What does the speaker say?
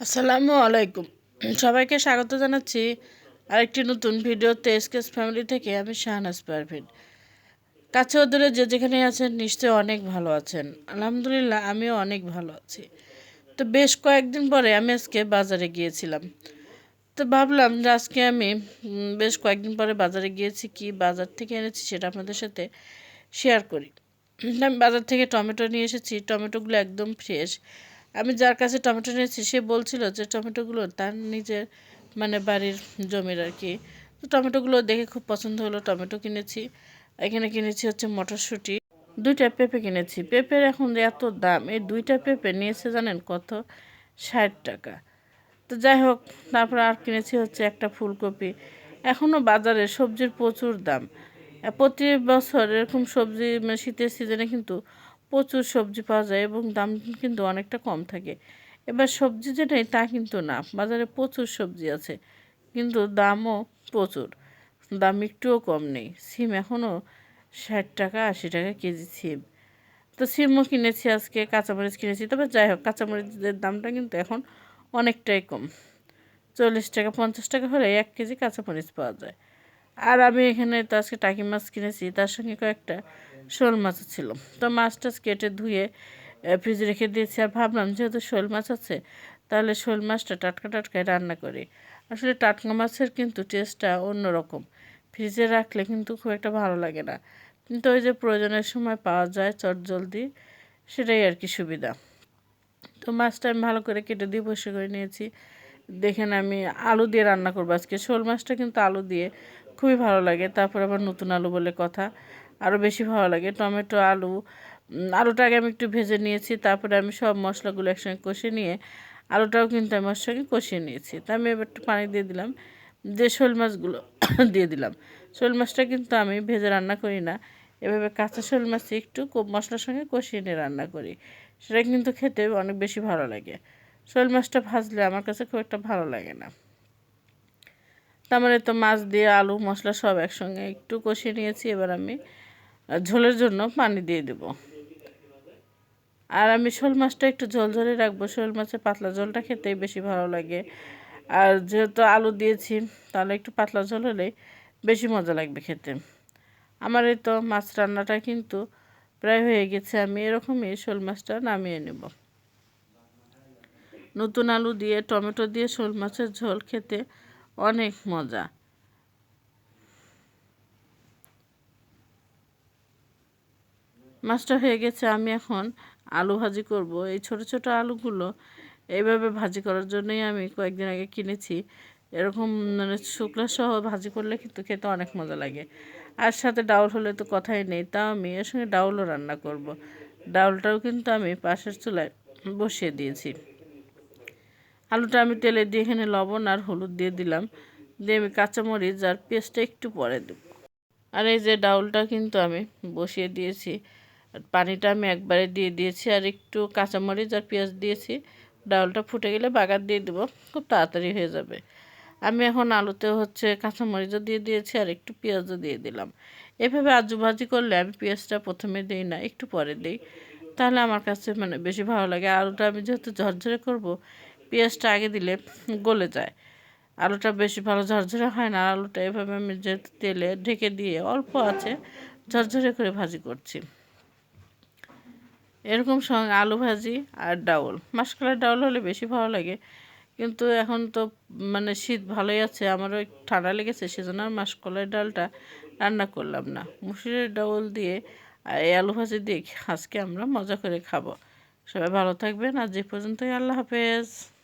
আসসালামু আলাইকুম। সবাইকে স্বাগত জানাচ্ছি আরেকটি নতুন ভিডিওতে এসকেস ফ্যামিলি থেকে আমি শাহনাজ পারভিন কাছে ওদূরে যে যেখানে আছেন নিশ্চয়ই অনেক ভালো আছেন। আলহামদুলিল্লাহ, আমিও অনেক ভালো আছি। তো বেশ কয়েকদিন পরে আমি আজকে বাজারে গিয়েছিলাম। তো ভাবলাম যে আজকে আমি বেশ কয়েকদিন পরে বাজারে গিয়েছি, কি বাজার থেকে এনেছি সেটা আপনাদের সাথে শেয়ার করি। আমি বাজার থেকে টমেটো নিয়ে এসেছি। টমেটোগুলো একদম ফ্রেশ আমি যার কাছে টমেটো নিয়েছি, সে বলছিল যে টমেটোগুলো তার নিজের মানে বাড়ির জমির আর কি। তো টমেটোগুলো দেখে খুব পছন্দ হলো, টমেটো কিনেছি। এখানে কিনেছি হচ্ছে মটরশুঁটি। দুইটা পেঁপে কিনেছি। পেঁপের এখন এত দাম, এই দুইটা পেঁপে নিয়েছে জানেন কত? ষাট টাকা। তো যাই হোক, তারপর আর কিনেছি হচ্ছে একটা ফুলকপি। এখনও বাজারে সবজির প্রচুর দাম। প্রতি বছর এরকম সবজি মানে শীতের সিজনে কিন্তু প্রচুর সবজি পাওয়া যায় এবং দাম কিন্তু অনেকটা কম থাকে। এবার সবজি যেটাই তা কিন্তু না। বাজারে প্রচুর সবজি আছে, কিন্তু দামও প্রচুর। দাম একটুও কম নেই। সিম এখনও ষাট টাকা, আশি টাকা কেজি সিম। তো সিমও কিনেছি আজকে, কাঁচামরিচ কিনেছি। তবে যাই হোক, কাঁচামরিচের দামটা কিন্তু এখন অনেকটাই কম। চল্লিশ টাকা, পঞ্চাশ টাকা হলে এক কেজি কাঁচামরিচ পাওয়া যায়। আর আমি এখানে তো আজকে টাকি মাছ কিনেছি, তার সঙ্গে কয়েকটা শোল মাছ ছিল। তো মাছ টাছ কেটে ধুয়ে ফ্রিজে রেখে দিয়েছি আর ভাবলাম যেহেতু শোল মাছ আছে, তাহলে শোল মাছটা টাটকা টাটকায় রান্না করি। আসলে টাটকা মাছের কিন্তু টেস্টটা অন্যরকম। ফ্রিজে রাখলে কিন্তু খুব একটা ভালো লাগে না। কিন্তু ওই যে প্রয়োজনের সময় পাওয়া যায় চট জলদি, সেটাই আর কি সুবিধা। তো মাছটা আমি ভালো করে কেটে দিয়ে বসে করে নিয়েছি। দেখেন আমি আলু দিয়ে রান্না করব আজকে। শোল মাছটা কিন্তু আলু দিয়ে খুবই ভালো লাগে। তারপর আবার নতুন আলু বলে কথা। আরও বেশি ভালো লাগে। টমেটো, আলু আলুটা আগে আমি একটু ভেজে নিয়েছি, তারপরে আমি সব মশলাগুলো একসঙ্গে কষে নিয়ে আলুটাও কিন্তু আমি ওর সঙ্গে কষিয়ে নিয়েছি। তা আমি এবার একটু পানি দিয়ে দিলাম যে শোল মাছগুলো দিয়ে দিলাম। শোল মাছটা কিন্তু আমি ভেজে রান্না করি না, এভাবে কাঁচা শোল মাছ একটু মশলার সঙ্গে কষিয়ে নিয়ে রান্না করি, সেটা কিন্তু খেতে অনেক বেশি ভালো লাগে। শোল মাছটা ভাজলে আমার কাছে খুব একটা ভালো লাগে না। তার মানে তো মাছ দিয়ে আলু, মশলা সব একসঙ্গে একটু কষিয়ে নিয়েছি, এবার আমি ঝোলের জন্য পানি দিয়ে দেব। আর আমি শোল মাছটা একটু ঝোল ঝোলে রাখব। শোল মাছের পাতলা ঝোলটা খেতেই বেশি ভালো লাগে। আর যেহেতু আলু দিয়েছি, তাহলে একটু পাতলা ঝোল হলেই বেশি মজা লাগবে খেতে। আমার এই তো মাছ রান্নাটা কিন্তু প্রায় হয়ে গেছে। আমি এরকমই শোল মাছটা নামিয়ে নেব। নতুন আলু দিয়ে, টমেটো দিয়ে শোল মাছের ঝোল খেতে অনেক মজা। মাছটা হয়ে গেছে, আমি এখন আলু ভাজি করব। এই ছোট ছোট আলুগুলো এইভাবে ভাজি করার জন্যই আমি কয়েকদিন আগে কিনেছি। এরকম মানে শুকনো সহ ভাজি করলে কিন্তু খেতে অনেক মজা লাগে। আর সাথে ডাউল হলে তো কথাই নেই, তাও আমি এর সঙ্গে ডাউলও রান্না করব। ডাউলটাও কিন্তু আমি পাশের চুলায় বসিয়ে দিয়েছি। আলুটা আমি তেলে দিয়ে এখানে লবণ আর হলুদ দিয়ে দিলাম। দিয়ে আমি কাঁচামরিচ আর পেস্টটা একটু পরে দেব। আর এই যে ডাউলটা কিন্তু আমি বসিয়ে দিয়েছি। পানিটা আমি একবারে দিয়ে দিয়েছি আর একটু কাঁচামরিচ আর পেঁয়াজ দিয়েছি। ডাউলটা ফুটে গেলে বাগার দিয়ে দেবো, খুব তাড়াতাড়ি হয়ে যাবে। আমি এখন আলুতে হচ্ছে কাঁচামরিচও দিয়ে দিয়েছি আর একটু পেঁয়াজও দিয়ে দিলাম। এভাবে আজু ভাজি করলে আমি পেঁয়াজটা প্রথমে দিই না, একটু পরে দিই। তাহলে আমার কাছে মানে বেশি ভালো লাগে। আলুটা আমি যেহেতু ঝরঝরে করব, পেঁয়াজটা আগে দিলে গলে যায়। আলুটা বেশি ভালো ঝরঝরে হয় না। আলুটা এভাবে আমি যেহেতু তেলে ঢেকে দিয়ে অল্প আছে ঝরঝরে করে ভাজি করছি। এরকম সঙ্গে আলু ভাজি আর ডাউল। মাসকলার ডাউল হলে বেশি ভালো লাগে। কিন্তু এখন তো মানে শীত ভালোই আছে, আমারও ঠান্ডা লেগেছে, সেজন্য আর মাসকলার ডালটা রান্না করলাম না। মুসুরের ডাউল দিয়ে আর এই আলু ভাজি দিয়ে আজকে আমরা মজা করে খাব। সবাই ভালো থাকবেন আর যে পর্যন্তই, আল্লাহ হাফেজ।